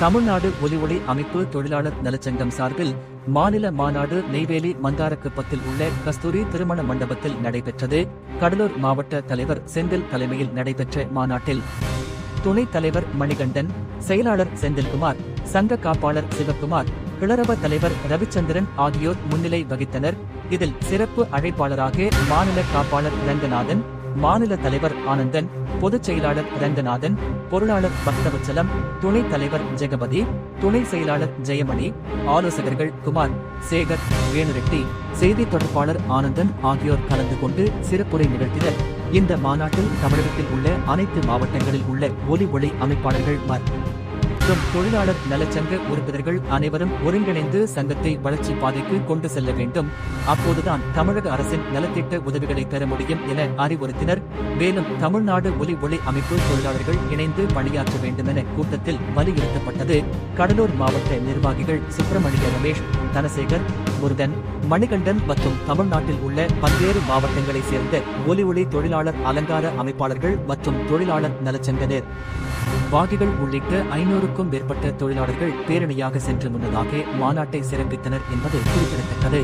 தமிழ்நாடு ஒலி ஒளி அமைப்பு தொழிலாளர் நலச்சங்கம் சார்பில் மாநில மாநாடு நெய்வேலி மந்தாரக்குப்பத்தில் உள்ள கஸ்தூரி திருமண மண்டபத்தில் நடைபெற்றது. கடலூர் மாவட்ட தலைவர் செந்தில் தலைமையில் நடைபெற்ற மாநாட்டில் துணைத் தலைவர் மணிகண்டன் செயலாளர் செந்தில்குமார் சங்க காப்பாளர் சிவகுமார் கிளரவ தலைவர் ரவிச்சந்திரன் ஆகியோர் முன்னிலை வகித்தனர். இதில் சிறப்பு அழைப்பாளராக மாநில காப்பாளர் ரங்கநாதன் மாநில தலைவர் ஆனந்தன் பொதுச் செயலாளர் ரங்கநாதன் பொருளாளர் பக்தவச்சலம் துணைத் தலைவர் ஜெகபதி துணை செயலாளர் ஜெயமணி ஆலோசகர்கள் குமார் சேகர் வேணுரெட்டி செய்தி தொடர்பாளர் ஆனந்தன் ஆகியோர் கலந்து கொண்டு சிறப்புரை நிகழ்த்தினர். இந்த மாநாட்டில் தமிழகத்தில் உள்ள அனைத்து மாவட்டங்களில் உள்ள ஒலி ஒளி அமைப்பாளர்கள் மற்றும் தொழிலாளர் நலச்சங்க உறுப்பினர்கள் அனைவரும் ஒருங்கிணைந்து சங்கத்தை வளர்ச்சி பாதைக்கு கொண்டு செல்ல வேண்டும். அப்போதுதான் தமிழக அரசின் நலத்திட்ட உதவிகளை பெற முடியும் என அறிவுறுத்தினர். மேலும் தமிழ்நாடு ஒலி ஒளி அமைப்பு தொழிலாளர்கள் இணைந்து பணியாற்ற வேண்டும் என கூட்டத்தில் வலியுறுத்தப்பட்டது. கடலூர் மாவட்ட நிர்வாகிகள் சுப்பிரமணிய ரமேஷ் தனசேகர் முருகன் மணிகண்டன் மற்றும் தமிழ்நாட்டில் உள்ள பல்வேறு மாவட்டங்களைச் சேர்ந்த ஒலி ஒளி தொழிலாளர் அலங்கார அமைப்பாளர்கள் மற்றும் தொழிலாளர் நலச்சங்கனர். வாகிகள் உள்ளிட்ட ஐநூறுக்கும் மேற்பட்ட தொழிலாளர்கள் பேரணியாக சென்று முன்னதாக மாநாட்டை சிறப்பித்தனர் என்பது குறிப்பிடத்தக்கது.